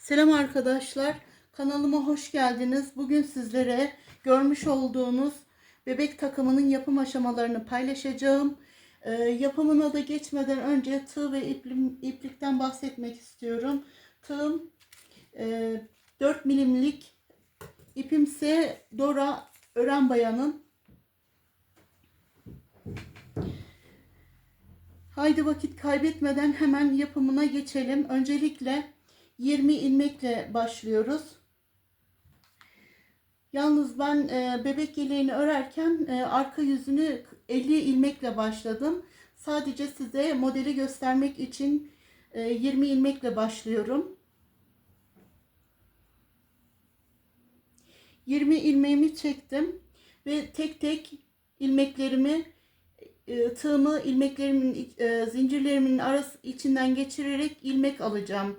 Selam arkadaşlar. Kanalıma hoş geldiniz. Bugün sizlere görmüş olduğunuz bebek takımının yapım aşamalarını paylaşacağım. Ee, yapımına da geçmeden önce tığ ve iplim, iplikten bahsetmek istiyorum. Tığım e, 4 milimlik ipimse Dora Ören Bayan'ın. Haydi vakit kaybetmeden hemen yapımına geçelim. Öncelikle 20 ilmekle başlıyoruz. Yalnız ben e, bebek yeleğini örerken e, arka yüzünü 50 ilmekle başladım. Sadece size modeli göstermek için e, 20 ilmekle başlıyorum. 20 ilmeğimi çektim ve tek tek ilmeklerimi e, tığımı ilmeklerimin e, zincirlerimin arası içinden geçirerek ilmek alacağım.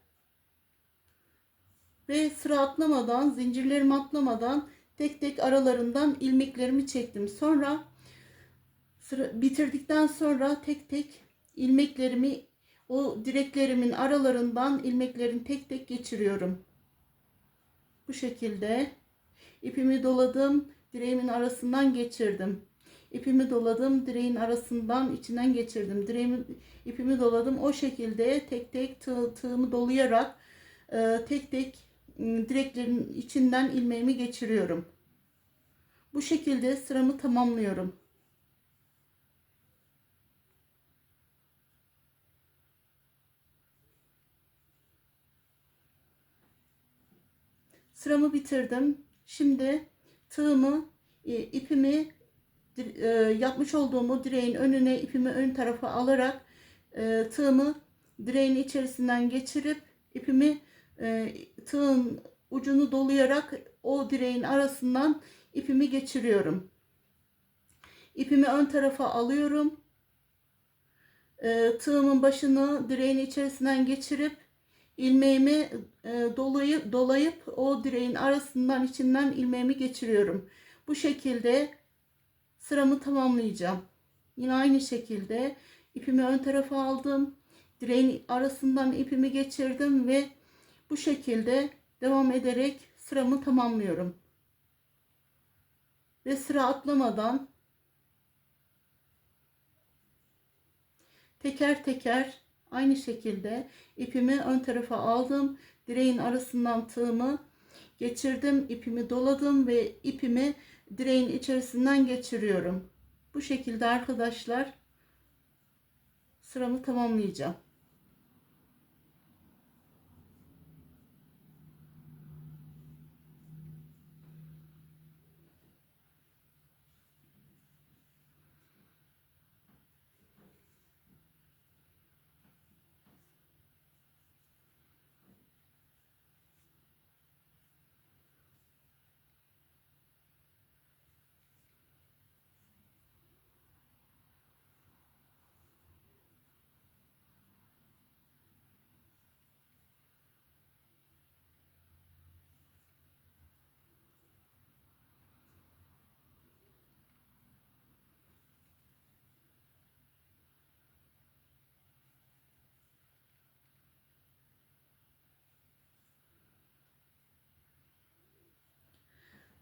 ve sıra atlamadan, zincirlerimi atlamadan tek tek aralarından ilmeklerimi çektim. Sonra sıra bitirdikten sonra tek tek ilmeklerimi o direklerimin aralarından ilmeklerini tek tek geçiriyorum. Bu şekilde ipimi doladım, direğimin arasından geçirdim. İpimi doladım, direğin arasından içinden geçirdim. Direğimi, ipimi doladım. O şekilde tek tek tığ, tığımı dolayarak e, tek tek direklerin içinden ilmeğimi geçiriyorum. Bu şekilde sıramı tamamlıyorum. Sıramı bitirdim. Şimdi tığımı, e, ipimi e, yapmış olduğum direğin önüne ipimi ön tarafa alarak e, tığımı direğin içerisinden geçirip ipimi e, tığın ucunu dolayarak o direğin arasından ipimi geçiriyorum. İpimi ön tarafa alıyorum. E, tığımın başını direğin içerisinden geçirip ilmeğimi e, dolayıp, dolayıp o direğin arasından içinden ilmeğimi geçiriyorum. Bu şekilde sıramı tamamlayacağım. Yine aynı şekilde ipimi ön tarafa aldım. Direğin arasından ipimi geçirdim ve bu şekilde devam ederek sıramı tamamlıyorum. Ve sıra atlamadan teker teker aynı şekilde ipimi ön tarafa aldım. Direğin arasından tığımı geçirdim. ipimi doladım ve ipimi direğin içerisinden geçiriyorum. Bu şekilde arkadaşlar sıramı tamamlayacağım.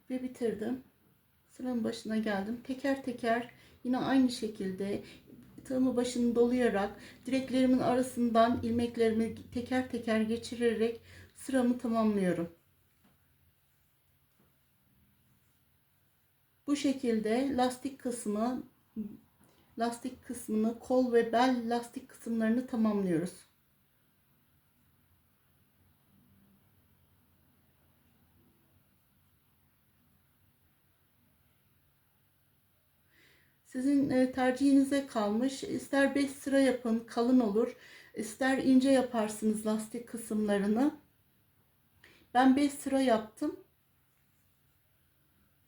Ve bitirdim. Sıranın başına geldim. Teker teker yine aynı şekilde tığımı başını dolayarak direklerimin arasından ilmeklerimi teker teker geçirerek sıramı tamamlıyorum. Bu şekilde lastik kısmı lastik kısmını kol ve bel lastik kısımlarını tamamlıyoruz. Sizin e, tercihinize kalmış. İster 5 sıra yapın, kalın olur. İster ince yaparsınız lastik kısımlarını. Ben 5 sıra yaptım.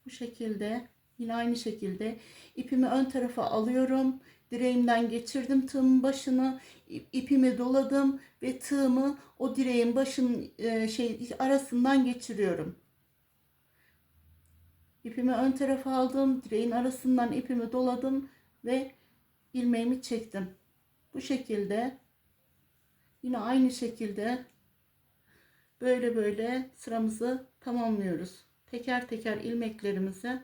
Bu şekilde yine aynı şekilde ipimi ön tarafa alıyorum. Direğimden geçirdim tığımın başını. ip- ipimi doladım ve tığımı o direğin başının e, şey arasından geçiriyorum. İpimi ön tarafa aldım. Direğin arasından ipimi doladım ve ilmeğimi çektim. Bu şekilde yine aynı şekilde böyle böyle sıramızı tamamlıyoruz. Teker teker ilmeklerimizi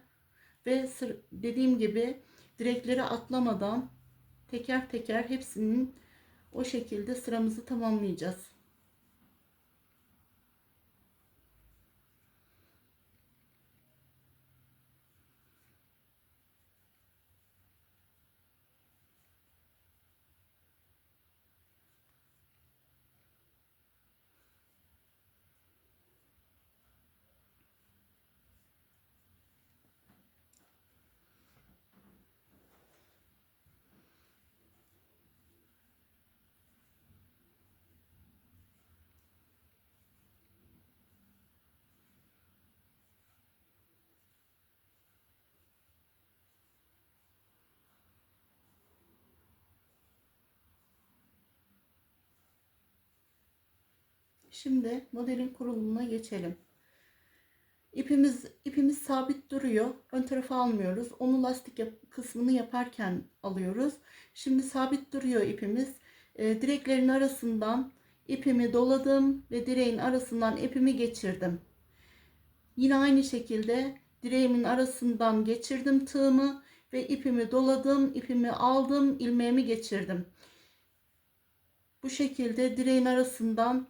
ve dediğim gibi direkleri atlamadan teker teker hepsinin o şekilde sıramızı tamamlayacağız. Şimdi modelin kurulumuna geçelim. İpimiz ipimiz sabit duruyor. Ön tarafa almıyoruz. Onu lastik yap- kısmını yaparken alıyoruz. Şimdi sabit duruyor ipimiz. Ee, direklerin arasından ipimi doladım ve direğin arasından ipimi geçirdim. Yine aynı şekilde direğimin arasından geçirdim tığımı ve ipimi doladım, ipimi aldım, ilmeğimi geçirdim. Bu şekilde direğin arasından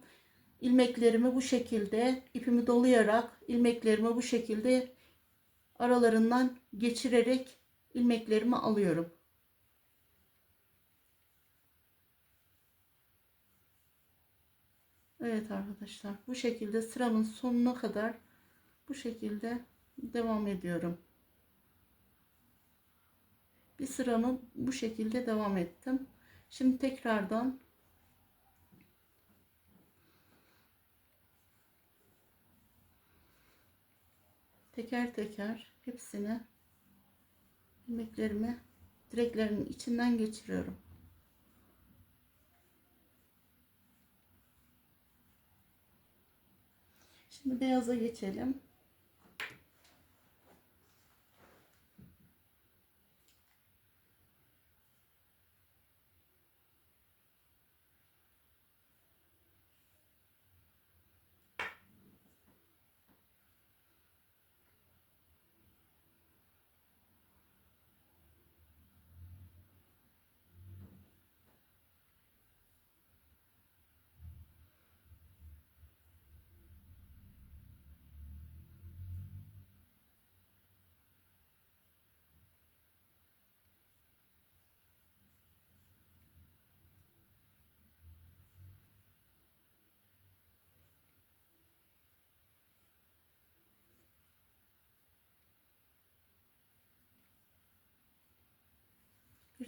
ilmeklerimi bu şekilde ipimi dolayarak ilmeklerimi bu şekilde aralarından geçirerek ilmeklerimi alıyorum. Evet arkadaşlar bu şekilde sıramın sonuna kadar bu şekilde devam ediyorum. Bir sıramı bu şekilde devam ettim. Şimdi tekrardan teker teker hepsini ilmeklerimi direklerin içinden geçiriyorum. Şimdi beyaza geçelim.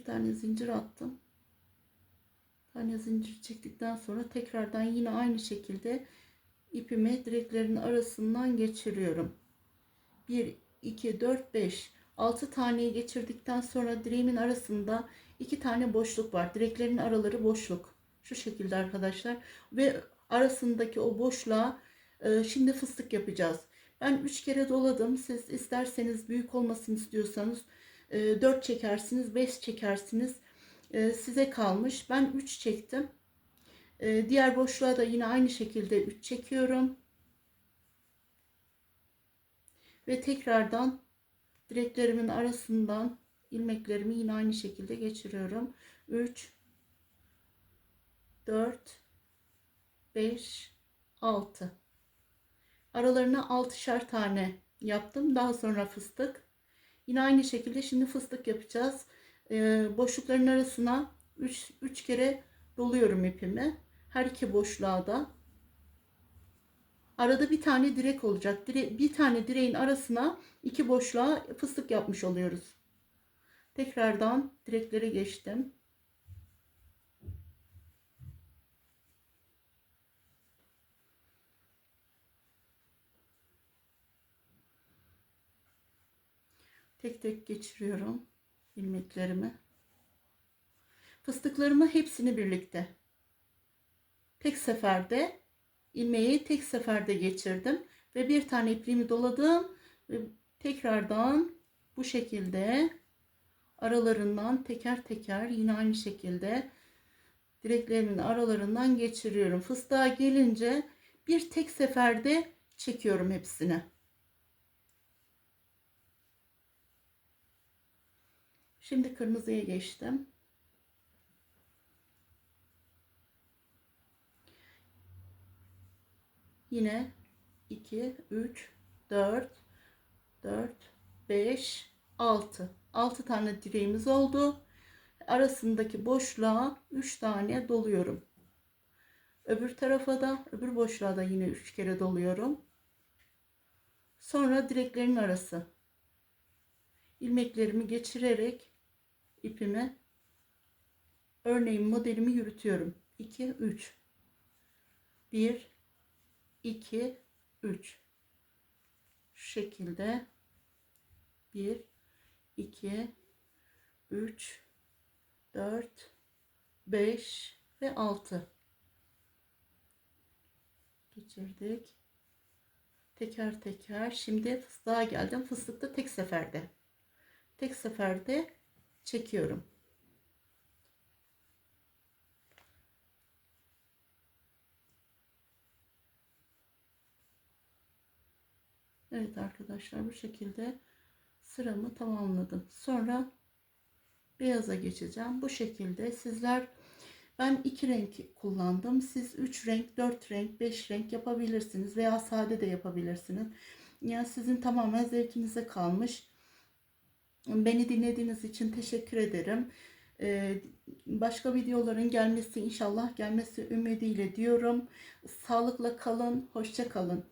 Bir tane zincir attım. Bir tane zincir çektikten sonra tekrardan yine aynı şekilde ipimi direklerin arasından geçiriyorum. 1 2 4 5 6 taneyi geçirdikten sonra direğimin arasında iki tane boşluk var. Direklerin araları boşluk. Şu şekilde arkadaşlar ve arasındaki o boşluğa e, şimdi fıstık yapacağız. Ben 3 kere doladım. Siz isterseniz büyük olmasını istiyorsanız 4 çekersiniz, 5 çekersiniz. E, size kalmış. Ben 3 çektim. E, diğer boşluğa da yine aynı şekilde 3 çekiyorum. Ve tekrardan direklerimin arasından ilmeklerimi yine aynı şekilde geçiriyorum. 3 4 5 6 Aralarına 6'şar tane yaptım. Daha sonra fıstık. Yine aynı şekilde şimdi fıstık yapacağız. Ee, boşlukların arasına 3 3 kere doluyorum ipimi. Her iki boşluğa da. Arada bir tane direk olacak. Dire, bir tane direğin arasına iki boşluğa fıstık yapmış oluyoruz. Tekrardan direklere geçtim. Tek tek geçiriyorum ilmeklerimi. Fıstıklarımı hepsini birlikte. Tek seferde ilmeği tek seferde geçirdim ve bir tane ipliğimi doladım ve tekrardan bu şekilde aralarından teker teker yine aynı şekilde direklerimin aralarından geçiriyorum. Fıstığa gelince bir tek seferde çekiyorum hepsini. Şimdi kırmızıya geçtim. Yine 2, 3, 4, 4, 5, 6. 6 tane direğimiz oldu. Arasındaki boşluğa 3 tane doluyorum. Öbür tarafa da, öbür boşluğa da yine 3 kere doluyorum. Sonra direklerin arası. ilmeklerimi geçirerek ipimi örneğin modelimi yürütüyorum. 2 3 1 2 3 şu şekilde 1 2 3 4 5 ve 6 geçirdik. Teker teker şimdi fıstığa geldim. Fıstıkta tek seferde. Tek seferde çekiyorum. Evet arkadaşlar bu şekilde sıramı tamamladım. Sonra beyaza geçeceğim. Bu şekilde sizler ben iki renk kullandım. Siz üç renk, dört renk, beş renk yapabilirsiniz veya sade de yapabilirsiniz. Yani sizin tamamen zevkinize kalmış. Beni dinlediğiniz için teşekkür ederim. Ee, başka videoların gelmesi inşallah gelmesi ümidiyle diyorum. Sağlıkla kalın, hoşça kalın.